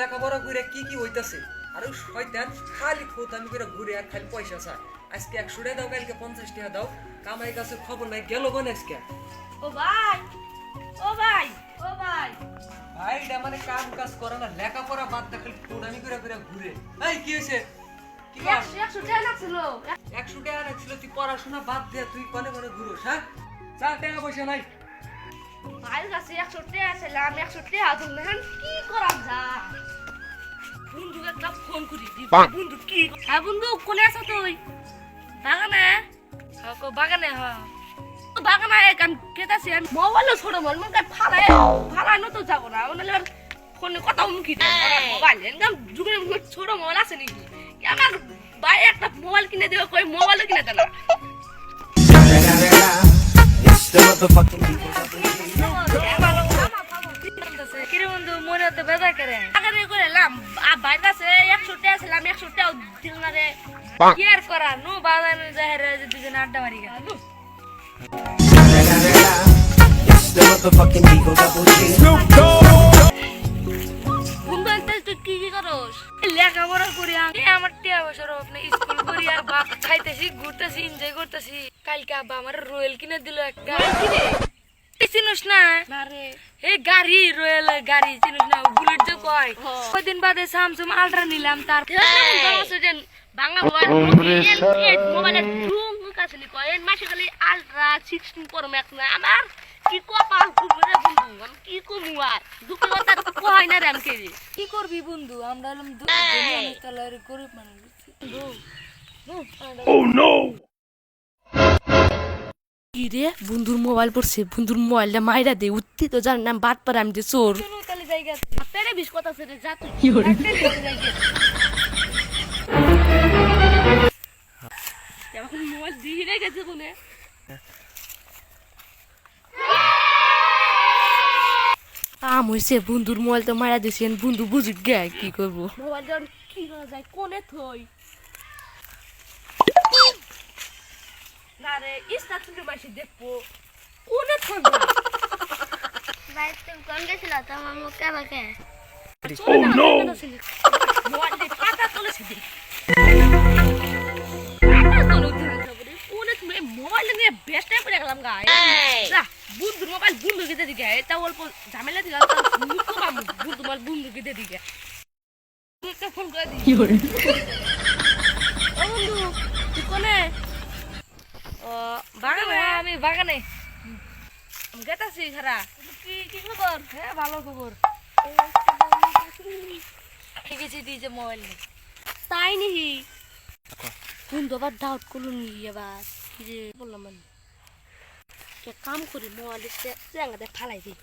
লেখাপড়া করে কি কি হইতাছে? আর ওই শয়তান খালি আমি করে ঘুরে আর খালি পয়সা চায়। আজকে একশো টাকা দাও কালকে পঞ্চাশ টাকা দাও। কামাই কাছে খবর নাই গেল কোন আজকে? ও ভাই ও ভাই ও ভাই। ভাই এটা মানে কাম কাজ করে না লেখাপড়া বাদ দে খালি আমি করে করে ঘুরে। এই কি হয়েছে একশো টাকা লাগছিল। একশো টাকা রাখছিল তুই পড়াশোনা বাদ দে তুই কনে কনে ঘুরোস হ্যাঁ? চা টাকা পয়সা নাই। ভাইয়ের কাছে একশো টাকা ছিলাম একশো টাকা এখন কি করা যায়? বন্ধুকে একটা ফোন করি দি বন্ধু কি হ্যাঁ বন্ধু কোনে আছো তুই? বাগানে? হ্যাঁ বাগানে হ্যাঁ। বাগানে কাম কেতাছি আমি। মোবাইলও ছোট মোবাইল মানে ফালাই ফালাই তো যাব না। মানে ফোনে কথা মুখি মোবাইল এরকম যুগের ছোট মোবাইল আছে নাকি? আমার একটা মোবাইল কিনে দেবে কই মোবাইলও কিনে দেয় না। It's the motherfucking আগে কাছে টাকা ছিলাম টাকা দিল না রে। কি আর করা? নু বাজানো যায় রে যে দুজনে আড্ডা মারি গেল কি কি করস? লেখাপড়া করি আমি। আমার টিয়া বছর আপনি স্কুল করি আর খাইতেছি ঘুরতেছি এনজয় করতেছি। কালকে আব্বা আমার রয়েল কিনে দিল একটা। চিনিস না? এই গাড়ি রয়েল গাড়ি চিনিস না? বুলেট যে কয়? কয়দিন বাদে স্যামসুং আলট্রা নিলাম তার মোবাইল মোবাইলের জুম কাছে কয়? মাসে খালি আলট্রা সিক্সটিন প্রো ম্যাক্স না? আমার কি কপাল কুকুরে বন্ধু? আমি কি কমু আর? দুঃখ কথা কয় না রে আমি কি করবি বন্ধু? আমরা হলাম গরিব মানুষ। কি রে? বন্ধুর মোবাইল পড়ছে। বন্ধুর মোবাইলটা মাইরা দে। উঠতি তো জানি না বাদ পারে আমি যে চোর। মোবাইল আম হইছে বন্ধুর মোবাইল তো মারা দিয়েছেন বন্ধু বুঝুক গে কি করব? মোবাইলটা কি করা যায় কোনে থই? না রে ইস্তা তুমি মাসি দেখব। কোনে থই ভাই তুমি কোন গেছিল? তো আমার মুখে আমাকে। Oh no! মোবাইল দিয়ে পাতা তুলেছে দেখ। মোবাইল নিয়ে বেস্ট করে গেলাম গায়ে বন্ধুর মোবাইল বন্ধু গেতে দিকে। এটা অল্প ঝামেলা পাম বন্ধু মোবাইল বন্ধু গেতে দিকে। ফোন করে দিই কি করে ও বন্ধু তুই কোনে ও বাগানে? আমি বাগানে। গেতাছি খারা। কি কি খবর? হ্যাঁ ভালো খবর। ঠিক আছে দিয়েছে মোবাইল নেই তাই নিহি। কোন দবার ডাউট করল নি এবার। কি যে বললাম আমি কে কাম করি মোবাইল চ্যাঙ্গাতে ফালাই দিই।